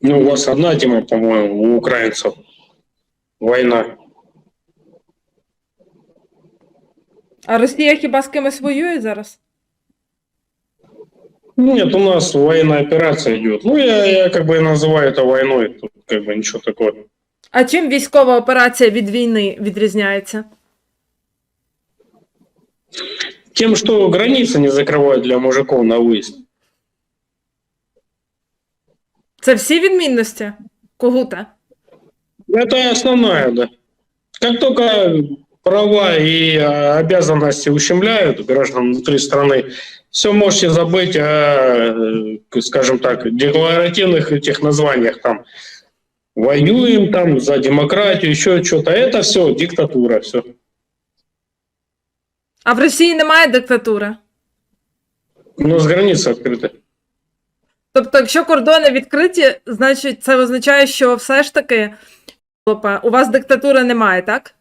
Ну, у вас одна тема, по-моему, у украинцев. Война. А Росія хіба з кимось воює зараз? Нет, у нас военная операция идет. Ну, я, я как бы называю это войной. Тут как бы ничего такого. А чим військова операція від війни відрізняється? Тем, что границы не закрывают для мужиков на выезд. Це всі відмінності? Когута? Это основная, да. Как только права и а, обязанности ущемляют граждан внутри страны, все можете забыть о, э, скажем так, декларативных этих названиях там. Воюем там за демократию, еще что-то. Это все диктатура, все. А в Росії немає диктатури. Но с границы открыты. Тобто, якщо кордони відкриті, значить це означає, що все ж таки у вас диктатури немає, так?